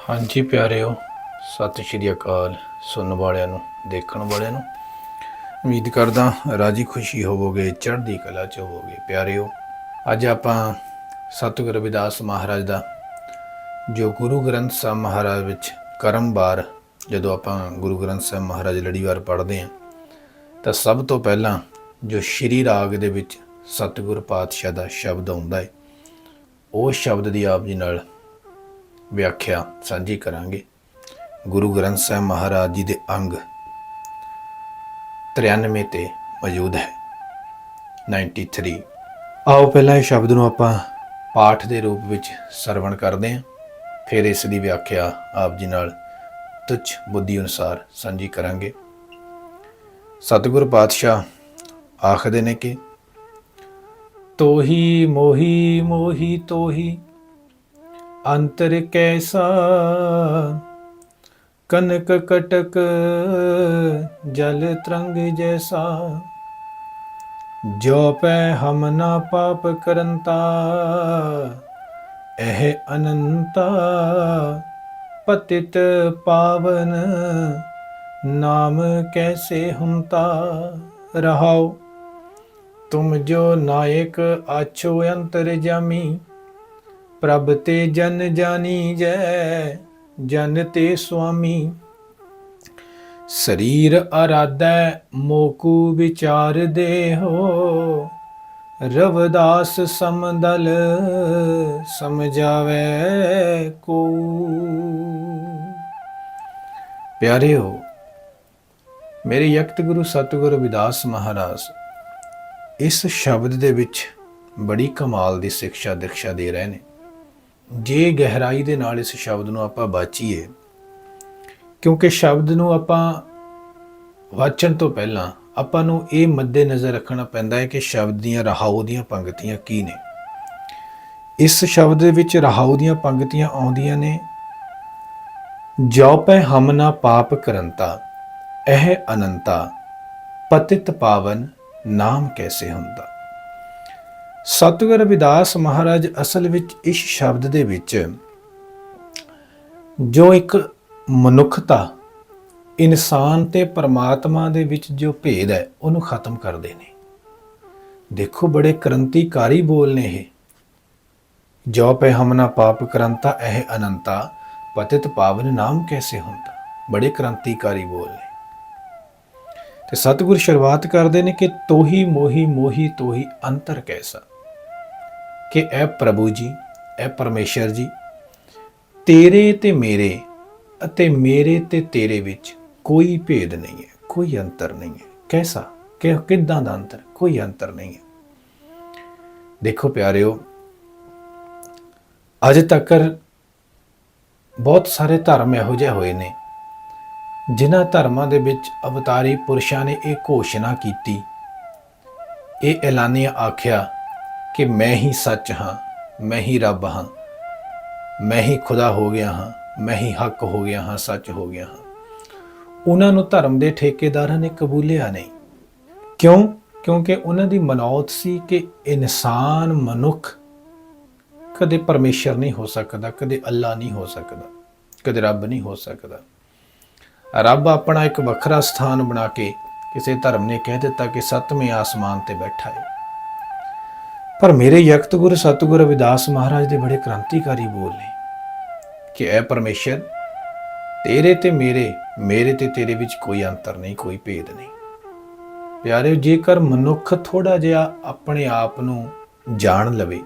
ਹਾਂਜੀ ਪਿਆਰਿਓ, ਸਤਿ ਸ਼੍ਰੀ ਅਕਾਲ ਸੁਣਨ ਵਾਲਿਆਂ ਨੂੰ, ਦੇਖਣ ਵਾਲਿਆਂ ਨੂੰ। ਉਮੀਦ ਕਰਦਾ ਰਾਜੀ ਖੁਸ਼ੀ ਹੋਵੋਗੇ, ਚੜ੍ਹਦੀ ਕਲਾ ਚ ਹੋਵੋਗੇ। ਪਿਆਰਿਓ, ਅੱਜ ਆਪਾਂ ਸਤਿਗੁਰ ਰਵਿਦਾਸ ਮਹਾਰਾਜ ਦਾ, ਜੋ ਗੁਰੂ ਗ੍ਰੰਥ ਸਾਹਿਬ ਮਹਾਰਾਜ ਵਿੱਚ ਕਰਮਵਾਰ ਜਦੋਂ ਆਪਾਂ ਗੁਰੂ ਗ੍ਰੰਥ ਸਾਹਿਬ ਮਹਾਰਾਜ ਲੜੀਵਾਰ ਪੜ੍ਹਦੇ ਹਾਂ, ਤਾਂ ਸਭ ਤੋਂ ਪਹਿਲਾਂ ਜੋ ਸ਼੍ਰੀ ਰਾਗ ਦੇ ਵਿੱਚ ਸਤਿਗੁਰ ਪਾਤਸ਼ਾਹ ਦਾ ਸ਼ਬਦ ਆਉਂਦਾ ਹੈ ਉਹ ਸ਼ਬਦ ਦੀ ਆਪ ਜੀ ਨਾਲ ਵਿਆਖਿਆ ਸਾਂਝੀ ਕਰਾਂਗੇ। ਗੁਰੂ ਗ੍ਰੰਥ ਸਾਹਿਬ ਮਹਾਰਾਜ ਜੀ ਦੇ ਅੰਗ 93 ਤੇ ਮੌਜੂਦ ਹੈ। 93 ਆਓ ਪਹਿਲਾਂ ਇਹ ਸ਼ਬਦ ਨੂੰ ਆਪਾਂ ਪਾਠ ਦੇ ਰੂਪ ਵਿੱਚ ਸਰਵਣ ਕਰਦੇ ਹਾਂ। ਫਿਰ ਇਸ ਦੀ ਵਿਆਖਿਆ ਆਪ ਜੀ ਨਾਲ ਤੁਛ ਬੁੱਧੀ ਅਨੁਸਾਰ ਸਾਂਝੀ ਕਰਾਂਗੇ। ਸਤਿਗੁਰ ਪਾਤਸ਼ਾਹ ਆਖਦੇ ਨੇ ਕਿ ਤੋਹੀ ਮੋਹੀ ਮੋਹੀ ਤੋਹੀ ਅੰਤਰ ਕੈਸਾ? ਕਨਕ ਕਟਕ ਜਲ ਤਰੰਗ ਜੈਸਾ। ਜੋ ਪੈ ਹਮ ਨਾ ਪਾਪ ਕਰੰਤਾ, ਇਹ ਅਨੰਤਾ। ਪਤਿਤ ਪਾਵਨ ਨਾਮ ਕੈਸੇ ਹੁੰਤਾ? ਰਹਾਓ, ਤੁਮ ਜੋ ਨਾਇਕ ਆਛੋ ਅੰਤਰ ਜਾਮੀ। ਪ੍ਰਭ ਤੇ ਜਨ ਜਾਨੀ ਜੈ, ਜਨ ਤੇ ਸੁਆਮੀ। ਸਰੀਰ ਅਰਾਧੈ, ਮੋਕੂ ਵਿਚਾਰ ਦੇ ਹੋ ਰਵਦਾਸ ਸਮਦਲ, ਸਮਝਾਵੇ ਕੋ ਪਿਆਰਿਓ, ਮੇਰੇ ਯਕਤ ਗੁਰੂ ਸਤਿਗੁਰੂ ਵਿਦਾਸ ਮਹਾਰਾਜ, ਇਸ ਸ਼ਬਦ ਦੇ ਵਿੱਚ ਬੜੀ ਕਮਾਲ ਦੀ ਸਿੱਖਿਆ ਦਿਖਸ਼ਾ ਦੇ ਰਹੇ ਨੇ। ਜੇ ਗਹਿਰਾਈ ਦੇ ਨਾਲ ਇਸ ਸ਼ਬਦ ਨੂੰ ਆਪਾਂ ਬਾਚੀਏ, ਕਿਉਂਕਿ ਸ਼ਬਦ ਨੂੰ ਆਪਾਂ ਵਾਚਣ ਤੋਂ ਪਹਿਲਾਂ ਆਪਾਂ ਨੂੰ ਇਹ ਮੱਦੇ ਨਜ਼ਰ ਰੱਖਣਾ ਪੈਂਦਾ ਹੈ ਕਿ ਸ਼ਬਦ ਦੀਆਂ ਰਹਾਉ ਦੀਆਂ ਪੰਕਤੀਆਂ ਕੀ ਨੇ। ਇਸ ਸ਼ਬਦ ਦੇ ਵਿੱਚ ਰਹਾਉ ਦੀਆਂ ਪੰਕਤੀਆਂ ਆਉਂਦੀਆਂ ਨੇ ਜੋ ਪੈ ਹਮ ਨਾ ਪਾਪ ਕਰੰਤਾ, ਇਹ ਅਨੰਤਾ, ਪਤਿਤ ਪਾਵਨ ਨਾਮ ਕੈਸੇ ਹੁੰਦਾ। ਸਤਿਗੁਰ ਰਵਿਦਾਸ ਮਹਾਰਾਜ ਅਸਲ ਵਿੱਚ ਇਸ ਸ਼ਬਦ ਦੇ ਵਿੱਚ ਜੋ ਇੱਕ ਮਨੁੱਖਤਾ, ਇਨਸਾਨ ਤੇ ਪਰਮਾਤਮਾ ਦੇ ਵਿੱਚ ਜੋ ਭੇਦ ਹੈ, ਉਹਨੂੰ ਖਤਮ ਕਰਦੇ ਨੇ। ਦੇਖੋ ਬੜੇ ਕ੍ਰਾਂਤੀਕਾਰੀ ਬੋਲ ਨੇ ਇਹ। ਜੋ ਪੈ ਹਮਨਾ ਪਾਪ ਕਰੰਤਾ, ਇਹ ਅਨੰਤਾ, ਪਤਿਤ ਪਾਵਨ ਨਾਮ ਕੈਸੇ ਹੁੰਦਾ? ਬੜੇ ਕ੍ਰਾਂਤੀਕਾਰੀ ਬੋਲ ਨੇ। ਤੇ ਸਤਿਗੁਰ ਸ਼ੁਰੂਆਤ ਕਰਦੇ ਨੇ ਕਿ ਤੋਹੀ ਮੋਹੀ ਮੋਹੀ ਤੋਹੀ ਅੰਤਰ ਕੈਸਾ? ਕਿ ਐ ਪ੍ਰਭੂ ਜੀ, ਐ ਪਰਮੇਸ਼ਰ ਜੀ, ਤੇਰੇ ਤੇ ਮੇਰੇ ਅਤੇ ਮੇਰੇ ਤੇ ਤੇਰੇ ਵਿੱਚ ਕੋਈ ਭੇਦ ਨਹੀਂ ਹੈ, ਕੋਈ ਅੰਤਰ ਨਹੀਂ ਹੈ। ਕੈਸਾ? ਕਿ ਕਿੱਦਾਂ ਦਾ ਅੰਤਰ? ਕੋਈ ਅੰਤਰ ਨਹੀਂ ਹੈ। ਦੇਖੋ ਪਿਆਰਿਓ, ਅੱਜ ਤੱਕ ਬਹੁਤ ਸਾਰੇ ਧਰਮ ਇਹੋ ਜਿਹੇ ਹੋਏ ਨੇ, ਜਿਨ੍ਹਾਂ ਧਰਮਾਂ ਦੇ ਵਿੱਚ ਅਵਤਾਰੀ ਪੁਰਸ਼ਾਂ ਨੇ ਇਹ ਘੋਸ਼ਣਾ ਕੀਤੀ, ਇਹ ਐਲਾਨੀਆ ਆਖਿਆ ਕਿ ਮੈਂ ਹੀ ਸੱਚ ਹਾਂ, ਮੈਂ ਹੀ ਰੱਬ ਹਾਂ, ਮੈਂ ਹੀ ਖੁਦਾ ਹੋ ਗਿਆ ਹਾਂ, ਮੈਂ ਹੀ ਹੱਕ ਹੋ ਗਿਆ ਹਾਂ, ਸੱਚ ਹੋ ਗਿਆ ਹਾਂ। ਉਹਨਾਂ ਨੂੰ ਧਰਮ ਦੇ ਠੇਕੇਦਾਰਾਂ ਨੇ ਕਬੂਲਿਆ ਨਹੀਂ। ਕਿਉਂ? ਕਿਉਂਕਿ ਉਹਨਾਂ ਦੀ ਮਨੌਤ ਸੀ ਕਿ ਇਨਸਾਨ ਮਨੁੱਖ ਕਦੇ ਪਰਮੇਸ਼ਰ ਨਹੀਂ ਹੋ ਸਕਦਾ, ਕਦੇ ਅੱਲਾ ਨਹੀਂ ਹੋ ਸਕਦਾ, ਕਦੇ ਰੱਬ ਨਹੀਂ ਹੋ ਸਕਦਾ। ਰੱਬ ਆਪਣਾ ਇੱਕ ਵੱਖਰਾ ਸਥਾਨ ਬਣਾ ਕੇ ਕਿਸੇ ਧਰਮ ਨੇ ਕਹਿ ਦਿੱਤਾ ਕਿ ਸੱਤਵੇਂ ਆਸਮਾਨ ਤੇ ਬੈਠਾ ਹੈ ਪਰ ਮੇਰੇ ਯਕਤ ਗੁਰ ਸਤਿਗੁਰ ਰਵਿਦਾਸ ਮਹਾਰਾਜ ਦੇ ਬੜੇ ਕ੍ਰਾਂਤੀਕਾਰੀ ਬੋਲ ਨੇ ਕਿ ਐ ਪਰਮੇਸ਼ਰ, ਤੇਰੇ ਤੇ ਮੇਰੇ ਮੇਰੇ ਤੇ ਤੇਰੇ ਵਿੱਚ ਕੋਈ ਅੰਤਰ ਨਹੀਂ, ਕੋਈ ਭੇਦ ਨਹੀਂ। ਪਿਆਰਿਓ, ਜੇਕਰ ਮਨੁੱਖ ਥੋੜਾ ਜਿਹਾ ਆਪਣੇ ਆਪ ਨੂੰ ਜਾਣ ਲਵੇ,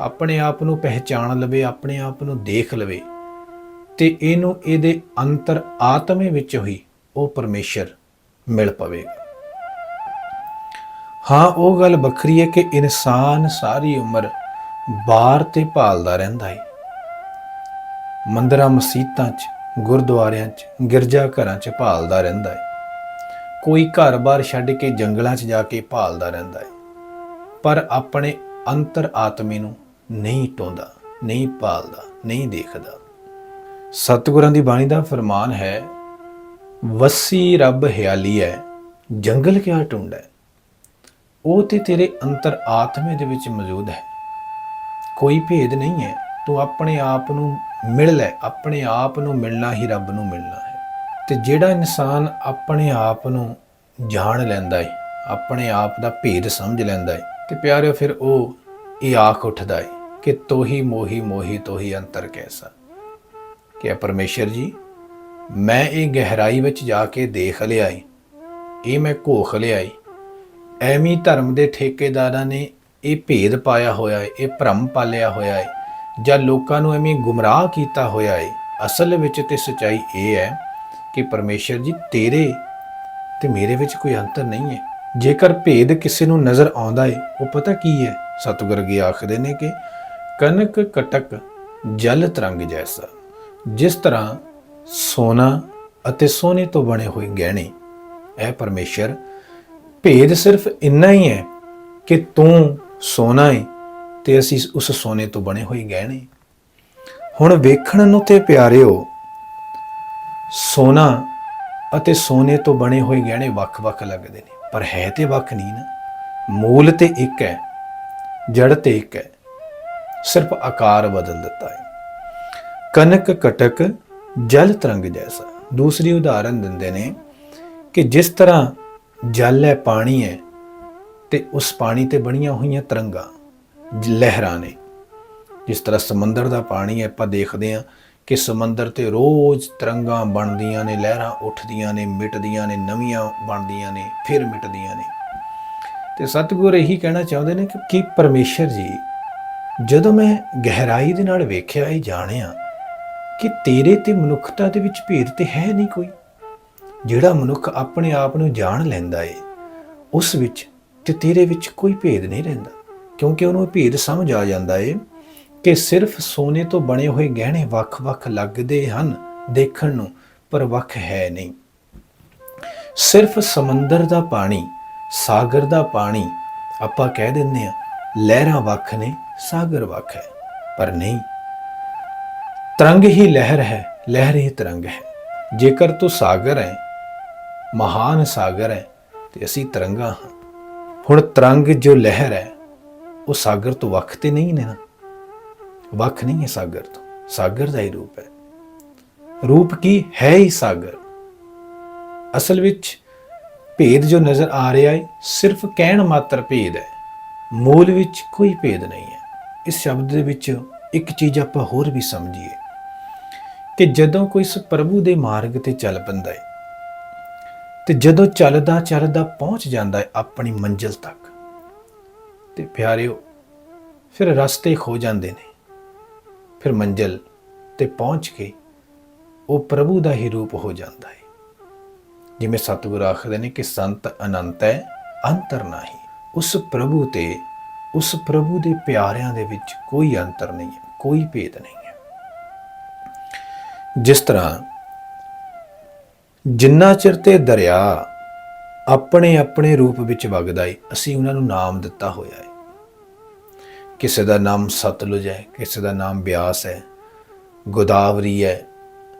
ਆਪਣੇ ਆਪ ਨੂੰ ਪਹਿਚਾਣ ਲਵੇ, ਆਪਣੇ ਆਪ ਨੂੰ ਦੇਖ ਲਵੇ, ਤੇ ਇਹਨੂੰ ਇਹਦੇ ਅੰਤਰ ਆਤਮੇ ਵਿੱਚ ਹੋਈ ਉਹ ਪਰਮੇਸ਼ਰ ਮਿਲ ਪਵੇਗਾ। ਹਾਂ, ਉਹ ਗੱਲ ਵੱਖਰੀ ਹੈ ਕਿ ਇਨਸਾਨ ਸਾਰੀ ਉਮਰ ਬਾਹਰ ਤੇ ਭਾਲਦਾ ਰਹਿੰਦਾ ਹੈ। ਮੰਦਰਾਂ ਮਸੀਤਾਂ 'ਚ, ਗੁਰਦੁਆਰਿਆਂ 'ਚ, ਗਿਰਜਾ ਘਰਾਂ 'ਚ ਭਾਲਦਾ ਰਹਿੰਦਾ ਹੈ। ਕੋਈ ਘਰ-ਬਾਰ ਛੱਡ ਕੇ ਜੰਗਲਾਂ 'ਚ ਜਾ ਕੇ ਭਾਲਦਾ ਰਹਿੰਦਾ ਹੈ। ਪਰ ਆਪਣੇ ਅੰਤਰ ਆਤਮੇ ਨੂੰ ਨਹੀਂ ਟੋਂਦਾ, ਨਹੀਂ ਭਾਲਦਾ, ਨਹੀਂ ਦੇਖਦਾ। ਸਤਿਗੁਰਾਂ ਦੀ ਬਾਣੀ ਦਾ ਫਰਮਾਨ ਹੈ, ਵਸੀ ਰੱਬ ਹਿਆਲੀ ਹੈ, ਜੰਗਲ ਕਿਆ ਟੁੰਡਾ? ਉਹ ਤੇ ਤੇਰੇ ਅੰਤਰ ਆਤਮੇ ਦੇ ਵਿੱਚ ਮੌਜੂਦ ਹੈ। ਕੋਈ ਭੇਦ ਨਹੀਂ ਹੈ। ਤੂੰ ਆਪਣੇ ਆਪ ਨੂੰ ਮਿਲ ਲੈ। ਆਪਣੇ ਆਪ ਨੂੰ ਮਿਲਣਾ ਹੀ ਰੱਬ ਨੂੰ ਮਿਲਣਾ ਹੈ। ਤੇ ਜਿਹੜਾ ਇਨਸਾਨ ਆਪਣੇ ਆਪ ਨੂੰ ਜਾਣ ਲੈਂਦਾ ਹੈ ਆਪਣੇ ਆਪ ਦਾ ਭੇਦ ਸਮਝ ਲੈਂਦਾ ਹੈ ਤੇ ਪਿਆਰਿਓ ਫਿਰ ਉਹ ਇਹ ਆਖ ਉੱਠਦਾ ਹੈ ਕਿ ਤੋਹੀ ਮੋਹੀ ਮੋਹੀ ਤੋਹੀ ਅੰਤਰ ਕੈਸਾ। ਕਿ ਪਰਮੇਸ਼ਰ ਜੀ, ਮੈਂ ਇਹ ਗਹਿਰਾਈ ਵਿੱਚ ਜਾ ਕੇ ਦੇਖ ਲਿਆ ਏ। ਇਹ ਮੈਂ ਘੋਖ ਲਿਆ ਏ। ਐਵੇਂ ਧਰਮ ਦੇ ਠੇਕੇਦਾਰਾਂ ਨੇ ਇਹ ਭੇਦ ਪਾਇਆ ਹੋਇਆ ਹੈ ਇਹ ਭਰਮ ਪਾਲਿਆ ਹੋਇਆ ਹੈ ਜਾਂ ਲੋਕਾਂ ਨੂੰ ਐਵੇਂ ਗੁੰਮਰਾਹ ਕੀਤਾ ਹੋਇਆ ਹੈ ਅਸਲ ਵਿੱਚ ਤੇ ਸਚਾਈ ਇਹ ਹੈ ਕਿ ਪਰਮੇਸ਼ਰ ਜੀ ਤੇਰੇ ਤੇ ਮੇਰੇ ਵਿੱਚ ਕੋਈ ਅੰਤਰ ਨਹੀਂ ਹੈ ਜੇਕਰ ਭੇਦ ਕਿਸੇ ਨੂੰ ਨਜ਼ਰ ਆਉਂਦਾ ਹੈ ਉਹ ਪਤਾ ਕੀ ਹੈ? ਸਤਿਗੁਰ ਜੀ ਆਖਦੇ ਨੇ ਕਿ ਕਨਕ ਕਟਕ ਜਲ ਤਰੰਗ ਜੈਸਾ, ਜਿਸ ਤਰ੍ਹਾਂ ਸੋਨਾ ਅਤੇ ਸੋਨੇ ਤੋਂ ਬਣੇ ਹੋਏ ਗਹਿਣੇ। ਇਹ ਪਰਮੇਸ਼ਰ ਭੇਦ ਸਿਰਫ ਇੰਨਾ ਹੀ ਹੈ ਕਿ ਤੂੰ ਸੋਨਾ ਹੈ ਤੇ ਅਸੀਂ ਉਸ ਸੋਨੇ ਤੋਂ ਬਣੇ ਹੋਏ ਗਹਿਣੇ। ਹੁਣ ਵੇਖਣ ਨੂੰ ਤੇ ਪਿਆਰਿਓ, ਸੋਨਾ ਅਤੇ ਸੋਨੇ ਤੋਂ ਬਣੇ ਹੋਏ ਗਹਿਣੇ ਵੱਖ-ਵੱਖ ਲੱਗਦੇ ਨੇ, ਪਰ ਹੈ ਤੇ ਵੱਖ ਨਹੀਂ ਨਾ। ਮੂਲ ਤੇ ਇੱਕ ਹੈ ਜੜ ਤੇ ਇੱਕ ਹੈ, ਸਿਰਫ ਆਕਾਰ ਬਦਲ ਦਿੱਤਾ ਹੈ। ਕਨਕ ਕਟਕ, ਜਲ ਤਰੰਗ ਜੈਸਾ। ਦੂਸਰੀ ਉਦਾਹਰਨ ਦਿੰਦੇ ਨੇ ਕਿ ਜਿਸ ਤਰ੍ਹਾਂ ਜਲ ਹੈ, ਪਾਣੀ ਹੈ ਤੇ ਉਸ ਪਾਣੀ ਤੇ ਬਣੀਆਂ ਹੋਈਆਂ ਤਰੰਗਾਂ, ਜ- ਲਹਿਰਾਂ ਨੇ। ਜਿਸ ਤਰ੍ਹਾਂ ਸਮੁੰਦਰ ਦਾ ਪਾਣੀ ਹੈ, ਆਪਾਂ ਦੇਖਦੇ ਹਾਂ ਕਿ ਸਮੁੰਦਰ ਤੇ ਰੋਜ਼ ਤਰੰਗਾਂ ਬਣਦੀਆਂ ਨੇ, ਲਹਿਰਾਂ ਉੱਠਦੀਆਂ ਨੇ, ਮਿਟਦੀਆਂ ਨੇ, ਨਵੀਆਂ ਬਣਦੀਆਂ ਨੇ, ਫਿਰ ਮਿਟਦੀਆਂ ਨੇ। ਤੇ ਸਤਿਗੁਰ ਇਹੀ ਕਹਿਣਾ ਚਾਹੁੰਦੇ ਨੇ ਕਿ ਕੀ ਪਰਮੇਸ਼ਰ ਜੀ, ਜਦੋਂ ਮੈਂ ਗਹਿਰਾਈ ਦੇ ਨਾਲ ਵੇਖਿਆ ਇਹ ਜਾਣਿਆ ਕਿ ਤੇਰੇ ਤੇ ਮਨੁੱਖਤਾ ਦੇ ਵਿੱਚ ਭੇਦ ਤੇ ਹੈ ਨਹੀਂ ਕੋਈ। ਜਿਹੜਾ ਮਨੁੱਖ ਆਪਣੇ ਆਪ ਨੂੰ ਜਾਣ ਲੈਂਦਾ ਏ, ਉਸ ਵਿੱਚ ਤੇ ਤੇਰੇ ਵਿੱਚ ਕੋਈ ਭੇਦ ਨਹੀਂ ਰਹਿੰਦਾ। ਕਿਉਂਕਿ ਉਹਨੂੰ ਭੇਦ ਸਮਝ ਆ ਜਾਂਦਾ ਏ ਕਿ ਸਿਰਫ ਸੋਨੇ ਤੋਂ ਬਣੇ ਹੋਏ ਗਹਿਣੇ ਵੱਖ-ਵੱਖ ਲੱਗਦੇ ਹਨ ਦੇਖਣ ਨੂੰ, ਪਰ ਵੱਖ ਹੈ ਨਹੀਂ। ਸਿਰਫ ਸਮੁੰਦਰ ਦਾ ਪਾਣੀ, ਸਾਗਰ ਦਾ ਪਾਣੀ ਆਪਾਂ ਕਹਿ ਦਿੰਦੇ ਆ ਲਹਿਰਾਂ ਵੱਖ ਨੇ, ਸਾਗਰ ਵੱਖ ਹੈ। ਪਰ ਨਹੀਂ, ਤਰੰਗ ਹੀ ਲਹਿਰ ਹੈ, ਲਹਿਰ ਹੀ ਤਰੰਗ ਹੈ। ਜੇਕਰ ਤੂੰ ਸਾਗਰ ਹੈ ਮਹਾਨ ਸਾਗਰ ਹੈ ਤੇ ਅਸੀਂ ਤਰੰਗਾ ਹਾਂ। ਹੁਣ ਤਰੰਗ ਜੋ ਲਹਿਰ ਹੈ, ਉਹ ਸਾਗਰ ਤੋਂ ਵੱਖ ਤੇ ਨਹੀਂ ਨੇ ਨਾ। ਵੱਖ ਨਹੀਂ ਹੈ ਸਾਗਰ ਤੋਂ, ਸਾਗਰ ਦਾ ਹੀ ਰੂਪ ਹੈ। ਰੂਪ ਕੀ ਹੈ ਹੀ ਸਾਗਰ? ਅਸਲ ਵਿੱਚ ਭੇਦ ਜੋ ਨਜ਼ਰ ਆ ਰਿਹਾ ਹੈ, ਸਿਰਫ ਕਹਿਣ ਮਾਤਰ ਭੇਦ ਹੈ। ਮੂਲ ਵਿੱਚ ਕੋਈ ਭੇਦ ਨਹੀਂ ਹੈ। ਇਸ ਸ਼ਬਦ ਦੇ ਵਿੱਚ ਇੱਕ ਚੀਜ਼ ਆਪਾਂ ਹੋਰ ਵੀ ਸਮਝੀਏ ਕਿ ਜਦੋਂ ਕੋਈ ਇਸ ਪ੍ਰਭੂ ਦੇ ਮਾਰਗ ਤੇ ਚੱਲ ਪੈਂਦਾ ਹੈ ਤੇ ਜਦੋਂ ਚੱਲਦਾ ਚੱਲਦਾ ਪਹੁੰਚ ਜਾਂਦਾ ਹੈ ਆਪਣੀ ਮੰਜ਼ਿਲ ਤੱਕ। ਤੇ ਪਿਆਰਿਓ, ਫਿਰ ਰਸਤੇ ਖੋ ਜਾਂਦੇ ਨੇ। ਫਿਰ ਮੰਜ਼ਿਲ ਤੇ ਪਹੁੰਚ ਕੇ ਉਹ ਪ੍ਰਭੂ ਦਾ ਹੀ ਰੂਪ ਹੋ ਜਾਂਦਾ ਹੈ। ਜਿਵੇਂ ਸਤਿਗੁਰ ਆਖਦੇ ਨੇ ਕਿ ਸੰਤ ਅਨੰਤ ਹੈ, ਅੰਤਰ ਨਹੀਂ। ਉਸ ਪ੍ਰਭੂ ਤੇ, ਉਸ ਪ੍ਰਭੂ ਦੇ ਪਿਆਰਿਆਂ ਦੇ ਵਿੱਚ ਕੋਈ ਅੰਤਰ ਨਹੀਂ ਹੈ, ਕੋਈ ਭੇਦ ਨਹੀਂ ਹੈ। ਜਿਸ ਤਰ੍ਹਾਂ ਜਿੰਨਾ ਚਿਰ ਤੇ ਦਰਿਆ ਆਪਣੇ ਆਪਣੇ ਰੂਪ ਵਿੱਚ ਵਗਦਾ ਏ, ਅਸੀਂ ਉਹਨਾਂ ਨੂੰ ਨਾਮ ਦਿੱਤਾ ਹੋਇਆ ਹੈ ਕਿਸੇ ਦਾ ਨਾਮ ਸਤਲੁਜ ਹੈ, ਕਿਸੇ ਦਾ ਨਾਮ ਬਿਆਸ ਹੈ, ਗੋਦਾਵਰੀ ਹੈ,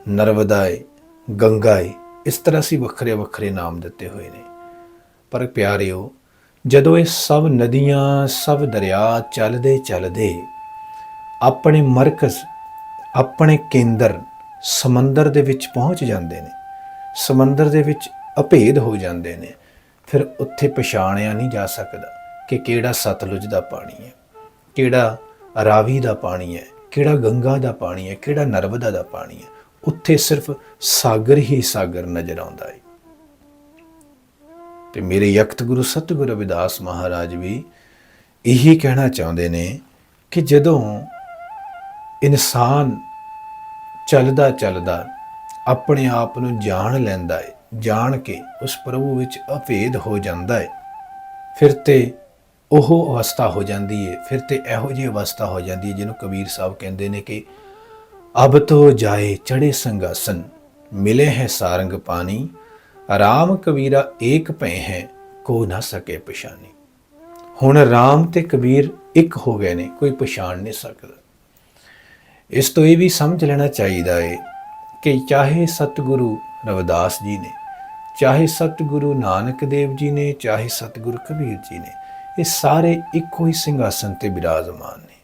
ਨਰਮਦਾ ਹੈ ਗੰਗਾ ਹੈ ਇਸ ਤਰ੍ਹਾਂ ਅਸੀਂ ਵੱਖਰੇ ਵੱਖਰੇ ਨਾਮ ਦਿੱਤੇ ਹੋਏ ਨੇ। ਪਰ ਪਿਆਰਿਓ, ਜਦੋਂ ਇਹ ਸਭ ਨਦੀਆਂ, ਸਭ ਦਰਿਆ ਚੱਲਦੇ ਚੱਲਦੇ ਆਪਣੇ ਮਰਕਜ਼, ਆਪਣੇ ਕੇਂਦਰ ਸਮੁੰਦਰ ਦੇ ਵਿੱਚ ਪਹੁੰਚ ਜਾਂਦੇ ਨੇ ਸਮੁੰਦਰ ਦੇ ਵਿੱਚ ਅਭੇਦ ਹੋ ਜਾਂਦੇ ਨੇ। ਫਿਰ ਉੱਥੇ ਪਛਾਣਿਆ ਨਹੀਂ ਜਾ ਸਕਦਾ ਕਿ ਕਿਹੜਾ ਸਤਲੁਜ ਦਾ ਪਾਣੀ ਹੈ, ਕਿਹੜਾ ਰਾਵੀ ਦਾ ਪਾਣੀ ਹੈ, ਕਿਹੜਾ ਗੰਗਾ ਦਾ ਪਾਣੀ ਹੈ, ਕਿਹੜਾ ਨਰਮਦਾ ਦਾ ਪਾਣੀ ਹੈ। ਉੱਥੇ ਸਿਰਫ ਸਾਗਰ ਹੀ ਸਾਗਰ ਨਜ਼ਰ ਆਉਂਦਾ ਹੈ। ਤੇ ਮੇਰੇ ਯਕਤ ਗੁਰੂ ਸਤਿਗੁਰੂ ਰਵਿਦਾਸ ਮਹਾਰਾਜ ਵੀ ਇਹੀ ਕਹਿਣਾ ਚਾਹੁੰਦੇ ਨੇ ਕਿ ਜਦੋਂ ਇਨਸਾਨ ਚੱਲਦਾ ਚੱਲਦਾ ਆਪਣੇ ਆਪ ਨੂੰ ਜਾਣ ਲੈਂਦਾ ਹੈ ਜਾਣ ਕੇ ਉਸ ਪ੍ਰਭੂ ਵਿੱਚ ਅਭੇਦ ਹੋ ਜਾਂਦਾ ਹੈ ਫਿਰ ਤੇ ਉਹ ਅਵਸਥਾ ਹੋ ਜਾਂਦੀ ਹੈ ਫਿਰ ਤੇ ਇਹੋ ਜਿਹੀ ਅਵਸਥਾ ਹੋ ਜਾਂਦੀ ਹੈ ਜਿਹਨੂੰ ਕਬੀਰ ਸਾਹਿਬ ਕਹਿੰਦੇ ਨੇ ਕਿ ਅਬ ਤੋ ਜਾਏ ਚੜੇ ਸੰਗਾਸਨ, ਮਿਲੇ ਹੈ ਸਾਰੰਗ ਪਾਣੀ, ਰਾਮ ਕਬੀਰਾ ਏਕ ਭੈ ਹੈ, ਕੋ ਨਾ ਸਕੇ ਪਛਾਨੀ ਹੁਣ ਰਾਮ ਤੇ ਕਬੀਰ ਇੱਕ ਹੋ ਗਏ ਨੇ, ਕੋਈ ਪਛਾਣ ਨਹੀਂ ਸਕਦਾ। ਇਸ ਤੋਂ ਇਹ ਵੀ ਸਮਝ ਲੈਣਾ ਚਾਹੀਦਾ ਹੈ ਕਿ ਚਾਹੇ ਸਤਿਗੁਰੂ ਰਵਿਦਾਸ ਜੀ ਨੇ, ਚਾਹੇ ਸਤਿਗੁਰੂ ਨਾਨਕ ਦੇਵ ਜੀ ਨੇ, ਚਾਹੇ ਸਤਿਗੁਰੂ ਕਬੀਰ ਜੀ ਨੇ, ਇਹ ਸਾਰੇ ਇੱਕੋ ਹੀ ਸਿੰਘਾਸਨ ਤੇ ਬਿਰਾਜਮਾਨ ਨੇ।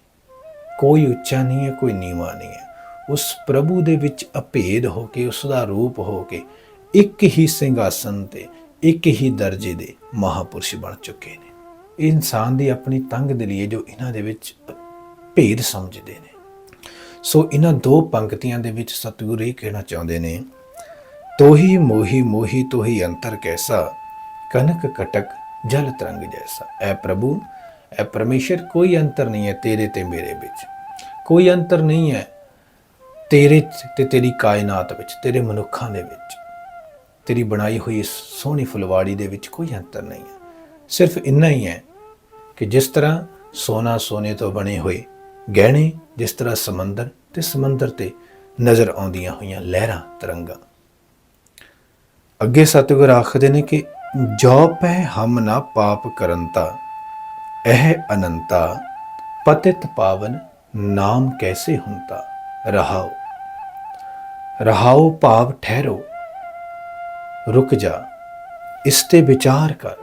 ਕੋਈ ਉੱਚਾ ਨਹੀਂ ਹੈ, ਕੋਈ ਨੀਵਾਂ ਨਹੀਂ ਹੈ। ਉਸ ਪ੍ਰਭੂ ਦੇ ਵਿੱਚ ਅਭੇਦ ਹੋ ਕੇ, ਉਸ ਦਾ ਰੂਪ ਹੋ ਕੇ ਇੱਕ ਹੀ ਸਿੰਘਾਸਨ ਤੇ, ਇੱਕ ਹੀ ਦਰਜੇ ਦੇ ਮਹਾਪੁਰਸ਼ ਬਣ ਚੁੱਕੇ ਨੇ। ਇਹ ਇਨਸਾਨ ਦੀ ਆਪਣੀ ਤੰਗ ਦਿਲੀ ਹੈ ਜੋ ਇਹਨਾਂ ਦੇ ਵਿੱਚ ਭੇਦ ਸਮਝਦੇ ਨੇ। ਸੋ ਇਹਨਾਂ ਦੋ ਪੰਕਤੀਆਂ ਦੇ ਵਿੱਚ ਸਤਿਗੁਰੂ ਇਹ ਕਹਿਣਾ ਚਾਹੁੰਦੇ ਨੇ, ਤੋਹੀ ਮੋਹੀ ਮੋਹੀ ਤੋਹੀ ਅੰਤਰ ਕੈਸਾ, ਕਨਕ ਕਟਕ ਜਲ ਤਰੰਗ ਜੈਸਾ। ਐ ਪ੍ਰਭੂ, ਐ ਪਰਮੇਸ਼ਰ, ਕੋਈ ਅੰਤਰ ਨਹੀਂ ਹੈ ਤੇਰੇ ਤੇ ਮੇਰੇ ਵਿੱਚ। ਕੋਈ ਅੰਤਰ ਨਹੀਂ ਹੈ ਤੇਰੇ 'ਚ ਤੇ ਤੇਰੀ ਕਾਇਨਾਤ ਵਿੱਚ, ਤੇਰੇ ਮਨੁੱਖਾਂ ਦੇ ਵਿੱਚ। ਤੇਰੀ ਬਣਾਈ ਹੋਈ ਇਸ ਸੋਹਣੀ ਫੁਲਵਾੜੀ ਦੇ ਵਿੱਚ ਕੋਈ ਅੰਤਰ ਨਹੀਂ ਹੈ ਸਿਰਫ ਇੰਨਾ ਹੀ ਹੈ ਕਿ ਜਿਸ ਤਰ੍ਹਾਂ ਸੋਨਾ ਸੋਨੇ ਤੋਂ ਬਣੇ ਹੋਏ ਗਹਿਣੇ, ਜਿਸ ਤਰ੍ਹਾਂ ਸਮੁੰਦਰ ਤੇ ਸਮੁੰਦਰ ਤੇ ਨਜ਼ਰ ਆਉਂਦੀਆਂ ਹੋਈਆਂ ਲਹਿਰਾਂ, ਤਰੰਗਾਂ। ਅੱਗੇ ਸਤਿਗੁਰ ਆਖਦੇ ਨੇ ਕਿ ਜੋ ਪੈ ਹਮ ਨਾ ਪਾਪ ਕਰੰਤਾ, ਇਹ ਅਨੰਤਾ, ਪਤਿਤ ਪਾਵਨ ਨਾਮ ਕੈਸੇ ਹੁੰਤਾ? ਰਹਾਓ। ਰਹਾਓ ਭਾਵ ਠਹਿਰੋ, ਰੁਕ ਜਾ, ਇਸ ਤੇ ਵਿਚਾਰ ਕਰ,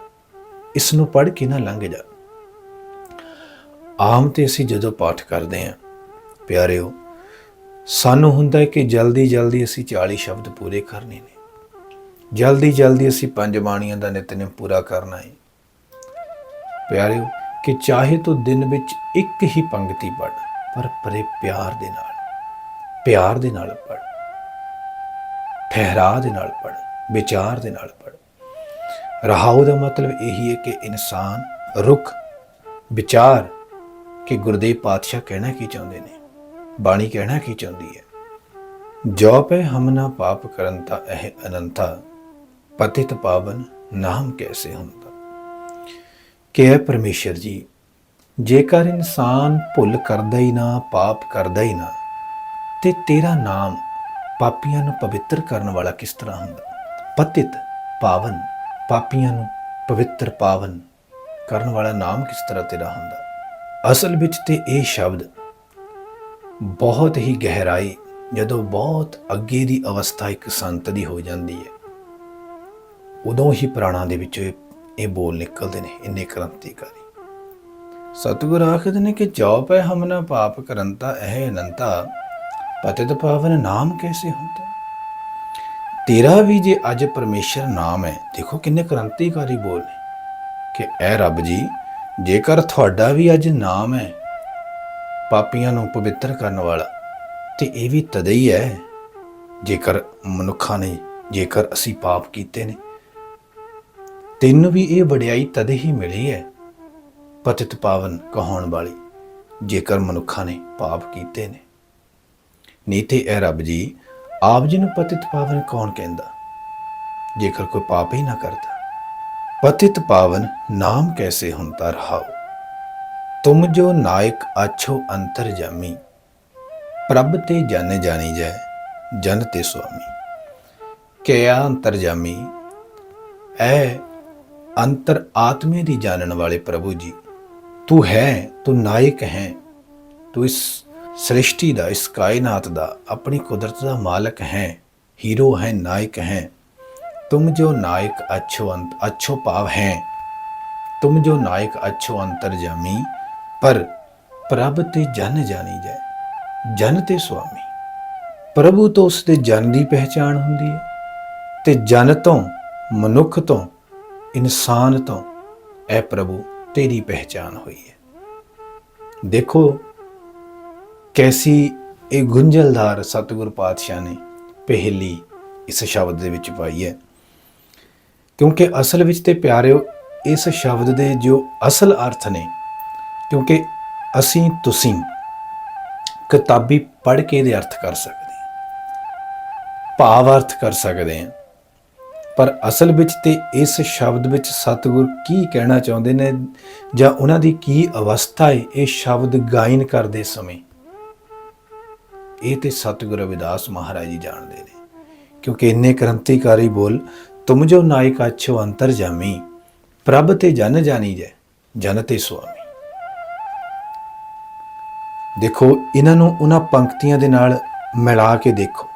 ਇਸ ਨੂੰ ਪੜ੍ਹ ਕੇ ਨਾ ਲੰਘ ਜਾ। ਆਮ ਤੇ ਅਸੀਂ ਜਦੋਂ ਪਾਠ ਕਰਦੇ ਹਾਂ, ਪਿਆਰਿਓ, ਸਾਨੂੰ ਹੁੰਦਾ ਹੈ ਕਿ ਜਲਦੀ ਜਲਦੀ ਅਸੀਂ 40 ਸ਼ਬਦ ਪੂਰੇ ਕਰਨੇ ਨੇ। ਜਲਦੀ ਜਲਦੀ ਅਸੀਂ ਪੰਜ ਬਾਣੀਆਂ ਦਾ ਨਿਤਨੇਮ ਪੂਰਾ ਕਰਨਾ ਹੈ। ਪਿਆਰਿਓ, ਕਿ ਚਾਹੇ ਤੂੰ ਦਿਨ ਵਿੱਚ ਇੱਕ ਹੀ ਪੰਕਤੀ ਪੜ੍ਹ, ਪਰ ਪਰੇ ਪਿਆਰ ਦੇ ਨਾਲ, ਪਿਆਰ ਦੇ ਨਾਲ ਪੜ੍ਹ ਠਹਿਰਾ ਦੇ ਨਾਲ ਪੜ੍ਹ, ਵਿਚਾਰ ਦੇ ਨਾਲ ਪੜ੍ਹ। ਰਹਾਉ ਦਾ ਮਤਲਬ ਇਹੀ ਹੈ ਕਿ ਇਨਸਾਨ ਰੁਕ ਵਿਚਾਰ ਕਿ ਗੁਰਦੇਵ ਪਾਤਸ਼ਾਹ ਕਹਿਣਾ ਕੀ ਚਾਹੁੰਦੇ ਨੇ? ਬਾਣੀ ਕਹਿਣਾ ਕੀ ਚਾਹੁੰਦੀ ਹੈ? ਜੋ ਪੈ ਹਮਨਾ ਪਾਪ ਕਰਨ ਕਰੰਤਾ ਇਹ ਅਨੰਤਾ, ਪਤਿਤ ਪਾਵਨ ਨਾਮ ਕੈਸੇ ਹੁੰਦਾ? ਕਿ ਹੈ ਪਰਮੇਸ਼ਰ ਜੀ, ਜੇਕਰ ਇਨਸਾਨ ਭੁੱਲ ਕਰਦਾ ਹੀ ਨਾ, ਪਾਪ ਕਰਦਾ ਹੀ ਨਾ, ਤੇ ਤੇਰਾ ਨਾਮ ਪਾਪੀਆਂ ਨੂੰ ਪਵਿੱਤਰ ਕਰਨ ਵਾਲਾ ਕਿਸ ਤਰ੍ਹਾਂ ਹੁੰਦਾ? ਪਤਿਤ ਪਾਵਨ ਪਾਪੀਆਂ ਨੂੰ ਪਵਿੱਤਰ ਪਾਵਨ ਕਰਨ ਵਾਲਾ ਨਾਮ ਕਿਸ ਤਰ੍ਹਾਂ ਤੇਰਾ ਹੁੰਦਾ? ਅਸਲ ਵਿੱਚ ਤੇ ਇਹ ਸ਼ਬਦ ਬਹੁਤ ਹੀ ਗਹਿਰਾਈ, ਜਦੋਂ ਬਹੁਤ ਅੱਗੇ ਦੀ ਅਵਸਥਾ ਇੱਕ ਸੰਤ ਦੀ ਹੋ ਜਾਂਦੀ ਹੈ। ਉਦੋਂ ਹੀ ਪ੍ਰਾਣਾਂ ਦੇ ਵਿੱਚੋਂ ਇਹ- ਬੋਲ ਨਿਕਲਦੇ ਨੇ, ਇੰਨੇ ਕ੍ਰਾਂਤੀਕਾਰੀ। ਸਤਿਗੁਰ ਆਖਦੇ ਨੇ ਕਿ ਜੋ ਪੈ ਹਮਨਾ ਪਾਪ ਕਰੰਤਾ, ਇਹ ਅਨੰਤਾ। ਪਤਿਤ ਪਾਵਨ ਨਾਮ ਕੈਸੇ ਹੁੰਦਾ? ਤੇਰਾ ਵੀ ਜੇ ਅੱਜ ਪਰਮੇਸ਼ਰ ਨਾਮ ਹੈ, ਦੇਖੋ ਕਿੰਨੇ ਕ੍ਰਾਂਤੀਕਾਰੀ ਬੋਲ ਨੇ। ਕਿ ਐ ਰੱਬ ਜੀ ਜੇਕਰ ਤੁਹਾਡਾ ਵੀ ਅੱਜ ਨਾਮ ਹੈ ਪਾਪੀਆਂ ਨੂੰ ਪਵਿੱਤਰ ਕਰਨ ਵਾਲਾ, ਤੇ ਇਹ ਵੀ ਤਦੇ ਹੀ ਹੈ, ਜੇਕਰ ਮਨੁੱਖਾਂ ਨੇ, ਜੇਕਰ ਅਸੀਂ ਪਾਪ ਕੀਤੇ ਨੇ, ਤੈਨੂੰ ਵੀ ਇਹ ਵਡਿਆਈ ਤਦੇ ਹੀ ਮਿਲੀ ਹੈ, ਪਤਿਤ ਪਾਵਨ ਕਹਾਉਣ ਵਾਲੀ, ਜੇਕਰ ਮਨੁੱਖਾਂ ਨੇ ਪਾਪ ਕੀਤੇ ਨੇ। ਨਹੀਂ ਤੇ ਇਹ ਰੱਬ ਜੀ, ਆਪ ਜੀ ਨੂੰ ਪਤਿਤ ਪਾਵਨ ਕੌਣ ਕਹਿੰਦਾ? ਜੇਕਰ ਕੋਈ ਪਾਪ ਹੀ ਨਾ ਕਰਦਾ। ਪਤਿਤ ਪਾਵਨ ਨਾਮ ਕੈਸੇ ਹੁੰਦਾ ਰਹਾਓ ਤੁਮ ਜੋ ਨਾਇਕ ਆਛੋ ਅੰਤਰ ਜਾਮੀ, ਪ੍ਰਭ ਤੇ ਜਨ ਜਾਣੀ ਜੈ, ਜਨ ਤੇ ਸੁਆਮੀ। ਕਿਆ ਅੰਤਰ ਜਾਮੀ? ਐ ਅੰਤਰ ਆਤਮੇ ਦੀ ਜਾਣਨ ਵਾਲੇ ਪ੍ਰਭੂ ਜੀ, ਤੂੰ ਹੈ, ਤੂੰ ਨਾਇਕ ਹੈ, ਤੂੰ ਇਸ ਸ੍ਰਿਸ਼ਟੀ ਦਾ, ਇਸ ਕਾਇਨਾਤ ਦਾ, ਆਪਣੀ ਕੁਦਰਤ ਦਾ ਮਾਲਕ ਹੈ, ਹੀਰੋ ਹੈ, ਨਾਇਕ ਹੈ। तुम जो नायक अच्छो अंत अच्छो पाव हैं तुम जो नायक अच्छो अंतर जामी पर ਪ੍ਰਭ ਤੇ ਜਨ ਜਾਣੀ ਜਾਏ ਜਨ ਤੇ ਸੁਆਮੀ ਪ੍ਰਭੂ ਤੋਂ ਉਸ ਦੇ ਜਨ ਦੀ ਪਹਿਚਾਣ ਹੁੰਦੀ ਹੈ ਤੇ ਜਨ ਤੋਂ ਮਨੁੱਖ ਤੋਂ ਇਨਸਾਨ ਤੋਂ ਐ ਪ੍ਰਭੂ ਤੇਰੀ ਪਹਿਚਾਣ ਹੋਈ ਹੈ ਦੇਖੋ ਕੈਸੀ ਇਹ ਗੁੰਝਲਦਾਰ ਸਤਿਗੁਰ ਪਾਤਸ਼ਾਹ ਨੇ ਪਹਿਲੀ ਇਸ ਸ਼ਬਦ ਦੇ ਵਿੱਚ ਪਾਈ ਹੈ ਕਿਉਂਕਿ ਅਸਲ ਵਿੱਚ ਤੇ ਪਿਆਰਿਓ, ਇਸ ਸ਼ਬਦ ਦੇ ਜੋ ਅਸਲ ਅਰਥ ਨੇ, ਕਿਉਂਕਿ ਅਸੀਂ ਤੁਸੀਂ ਕਿਤਾਬੀ ਪੜ੍ਹ ਕੇ ਇਹਦੇ ਅਰਥ ਕਰ ਸਕਦੇ ਹਾਂ। ਭਾਵ ਅਰਥ ਕਰ ਸਕਦੇ ਹਾਂ। ਪਰ ਅਸਲ ਵਿੱਚ ਤੇ ਇਸ ਸ਼ਬਦ ਵਿੱਚ ਸਤਿਗੁਰ ਕੀ ਕਹਿਣਾ ਚਾਹੁੰਦੇ ਨੇ ਜਾਂ ਉਹਨਾਂ ਦੀ ਕੀ ਅਵਸਥਾ ਹੈ ਇਹ ਸ਼ਬਦ ਗਾਇਨ ਕਰਦੇ ਸਮੇਂ? ਇਹ ਤੇ ਸਤਿਗੁਰ ਰਵਿਦਾਸ ਮਹਾਰਾਜ ਜੀ ਜਾਣਦੇ ਨੇ। ਕਿਉਂਕਿ ਇੰਨੇ ਕ੍ਰਾਂਤੀਕਾਰੀ ਬੋਲ ਤੁਮ ਜੋ ਨਾਇਕ ਅੱਛੋ ਅੰਤਰ ਜਾਮੀ, ਪ੍ਰਭ ਤੇ ਜਨ ਜਾਣੀ ਜੈ, ਜਨ ਤੇ ਸੁਆਮੀ। ਦੇਖੋ, ਇਹਨਾਂ ਨੂੰ ਉਹਨਾਂ ਪੰਕਤੀਆਂ ਦੇ ਨਾਲ ਮਿਲਾ ਕੇ ਦੇਖੋ।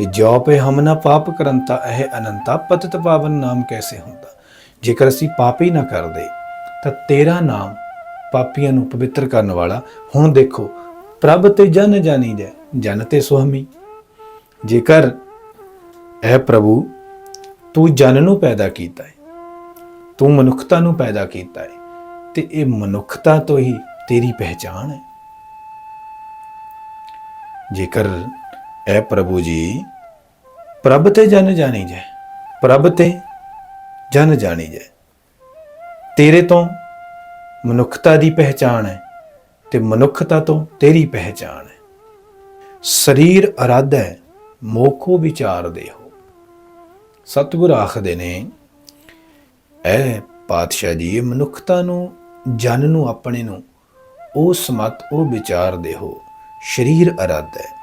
ਇਹ ਜੋ ਪੇ ਹਮ ਨਾ ਪਾਪ ਕਰੰਤਾ, ਇਹ ਅਨੰਤਾ ਪਤਿਤ ਪਾਵਨ ਨਾਮ ਕੈਸੇ ਹੁੰਦਾ? ਜੇਕਰ ਅਸੀਂ ਪਾਪ ਹੀ ਨਾ ਕਰਦੇ, ਤਾਂ ਤੇਰਾ ਨਾਮ ਪਾਪੀਆਂ ਨੂੰ ਪਵਿੱਤਰ ਕਰਨ ਵਾਲਾ, ਹੁਣ ਦੇਖੋ, ਪ੍ਰਭ ਤੇ ਜਨ ਜਾਣੀ ਜੈ, ਜਨ ਤੇ ਸੁਆਮੀ। ਜੇਕਰ, ਇਹ ਪ੍ਰਭੂ ਤੂੰ ਜਨ ਨੂੰ ਪੈਦਾ ਕੀਤਾ ਹੈ ਤੂੰ ਮਨੁੱਖਤਾ ਨੂੰ ਪੈਦਾ ਕੀਤਾ ਹੈ ਤੇ ਇਹ ਮਨੁੱਖਤਾ ਤੋਂ ਹੀ ਤੇਰੀ ਪਹਿਚਾਣ ਹੈ ਜੇਕਰ ਇਹ ਪ੍ਰਭੂ ਜੀ, ਪ੍ਰਭ ਤੇ ਜਨ ਜਾਣੀ ਜੈ ਪ੍ਰਭ ਤੇ ਜਨ ਜਾਣੀ ਜੈ ਤੇਰੇ ਤੋਂ ਮਨੁੱਖਤਾ ਦੀ ਪਹਿਚਾਣ ਹੈ ਤੇ ਮਨੁੱਖਤਾ ਤੋਂ ਤੇਰੀ ਪਹਿਚਾਣ ਹੈ ਸਰੀਰ ਅਰਾਧਾ ਹੈ ਮੋਖੋ ਵਿਚਾਰ ਦੇ ਸਤਿਗੁਰ ਆਖਦੇ ਨੇ ਐ ਪਾਤਸ਼ਾਹ ਜੀ, ਮਨੁੱਖਤਾ ਨੂੰ, ਜਨ ਨੂੰ, ਆਪਣੇ ਨੂੰ ਉਹ ਸਮਤ ਉਹ ਵਿਚਾਰ ਦੇ ਸਰੀਰ ਅਰਾਧਾ ਹੈ।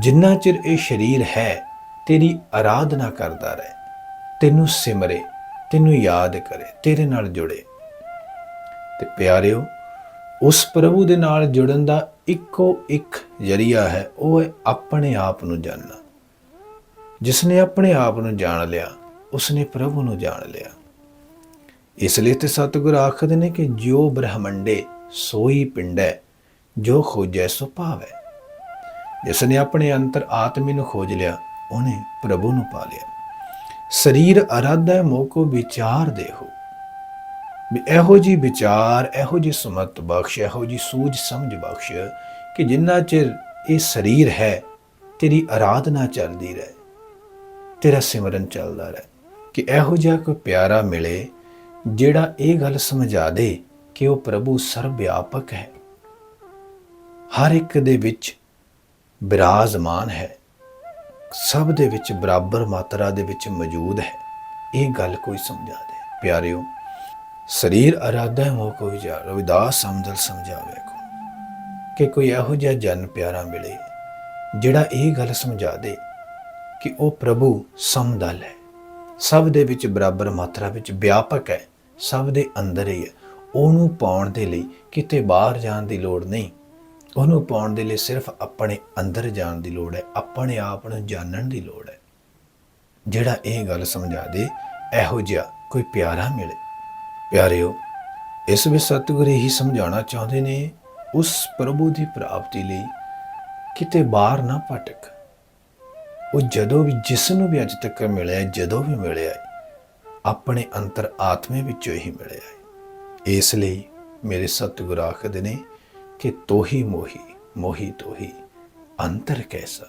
ਜਿੰਨਾ ਚਿਰ ਇਹ ਸਰੀਰ ਹੈ, ਤੇਰੀ ਆਰਾਧਨਾ ਕਰਦਾ ਰਹੇ। ਤੈਨੂੰ ਸਿਮਰੇ, ਤੈਨੂੰ ਯਾਦ ਕਰੇ, ਤੇਰੇ ਨਾਲ ਜੁੜੇ। ਤੇ ਪਿਆਰਿਓ, ਉਸ ਪ੍ਰਭੂ ਦੇ ਨਾਲ ਜੁੜਨ ਦਾ ਇੱਕੋ ਇੱਕ ਜਰੀਆ ਹੈ, ਉਹ ਹੈ ਆਪਣੇ ਆਪ ਨੂੰ ਜਾਣਨਾ ਜਿਸ ਨੇ ਆਪਣੇ ਆਪ ਨੂੰ ਜਾਣ ਲਿਆ ਉਸ ਨੇ ਪ੍ਰਭੂ ਨੂੰ ਜਾਣ ਲਿਆ। ਇਸ ਲਈ ਤੇ ਸਤਿਗੁਰ ਆਖਦੇ ਨੇ ਕਿ ਜੋ ਬ੍ਰਹਮੰਡੇ, ਸੋਈ ਪਿੰਡੈ, ਜੋ ਖੋਜੈ ਸੋ ਪਾਵੈ ਜਿਸ ਨੇ ਆਪਣੇ ਅੰਤਰ ਆਤਮੀ ਨੂੰ ਖੋਜ ਲਿਆ, ਉਹਨੇ ਪ੍ਰਭੂ ਨੂੰ ਪਾ ਲਿਆ। ਸਰੀਰ ਅਰਾਧਾ, ਮੋਕੋ ਵਿਚਾਰ ਦੇਹੋ। ਵੀ ਇਹੋ ਜੀ ਵਿਚਾਰ, ਇਹੋ ਜੀ ਸਮਤ ਬਖਸ਼, ਇਹੋ ਜੀ ਸੂਝ ਸਮਝ ਬਖਸ਼ ਕਿ ਜਿੰਨਾ ਚਿਰ ਇਹ ਸਰੀਰ ਹੈ, ਤੇਰੀ ਆਰਾਧਨਾ ਚੱਲਦੀ ਰਹੇ। ਤੇਰਾ ਸਿਮਰਨ ਚੱਲਦਾ ਰਹੇ। ਕਿ ਇਹੋ ਜਿਹਾ ਕੋਈ ਪਿਆਰਾ ਮਿਲੇ, ਜਿਹੜਾ ਇਹ ਗੱਲ ਸਮਝਾ ਦੇ ਕਿ ਉਹ ਪ੍ਰਭੂ ਸਰਵ ਵਿਆਪਕ ਹੈ। ਹਰ ਇੱਕ ਦੇ ਵਿੱਚ ਬਿਰਾਜਮਾਨ ਹੈ। ਸਭ ਦੇ ਵਿੱਚ ਬਰਾਬਰ ਮਾਤਰਾ ਦੇ ਵਿੱਚ ਮੌਜੂਦ ਹੈ। ਇਹ ਗੱਲ ਕੋਈ ਸਮਝਾ ਦੇ ਪਿਆਰਿਓ, ਸਰੀਰ ਅਰਾਧਾ ਹੋ ਕੋਈ ਜਾ, ਰਵਿਦਾਸ ਸਮਝਲ ਸਮਝਾਵੇ ਕੋ। ਕਿ ਕੋਈ ਇਹੋ ਜਿਹਾ ਜਨ ਪਿਆਰਾ ਮਿਲੇ, ਜਿਹੜਾ ਇਹ ਗੱਲ ਸਮਝਾ ਦੇ ਕਿ ਉਹ ਪ੍ਰਭੂ ਸਮਦਲ ਹੈ। ਸਭ ਦੇ ਵਿੱਚ ਬਰਾਬਰ ਮਾਤਰਾ ਵਿੱਚ ਵਿਆਪਕ ਹੈ। ਸਭ ਦੇ ਅੰਦਰ ਹੀ ਹੈ। ਉਹਨੂੰ ਪਾਉਣ ਦੇ ਲਈ ਕਿਤੇ ਬਾਹਰ ਜਾਣ ਦੀ ਲੋੜ ਨਹੀਂ। ਉਹਨੂੰ ਪਾਉਣ ਦੇ ਲਈ ਸਿਰਫ ਆਪਣੇ ਅੰਦਰ ਜਾਣ ਦੀ ਲੋੜ ਹੈ। ਆਪਣੇ ਆਪ ਨੂੰ ਜਾਣਨ ਦੀ ਲੋੜ ਹੈ। ਜਿਹੜਾ ਇਹ ਗੱਲ ਸਮਝਾ ਦੇ, ਇਹੋ ਜਿਹਾ ਕੋਈ ਪਿਆਰਾ ਮਿਲੇ। ਪਿਆਰਿਓ, ਇਸ ਵਿੱਚ ਸਤਿਗੁਰ ਇਹੀ ਸਮਝਾਉਣਾ ਚਾਹੁੰਦੇ ਨੇ, ਉਸ ਪ੍ਰਭੂ ਦੀ ਪ੍ਰਾਪਤੀ ਲਈ ਕਿਤੇ ਬਾਹਰ ਨਾ ਭਟਕ। ਉਹ ਜਦੋਂ ਵੀ ਜਿਸ ਨੂੰ ਵੀ ਅੱਜ ਤੱਕ ਮਿਲਿਆ ਜਦੋਂ ਵੀ ਮਿਲਿਆ ਆਪਣੇ ਅੰਤਰ ਆਤਮੇ ਵਿੱਚੋਂ ਹੀ ਮਿਲਿਆ ਹੈ। ਇਸ ਲਈ ਮੇਰੇ ਸਤਿਗੁਰ ਆਖਦੇ ਨੇ ਕਿ ਤੋਹੀ ਮੋਹੀ ਮੋਹੀ ਤੋਹੀ, ਅੰਤਰ ਕੈਸਾ?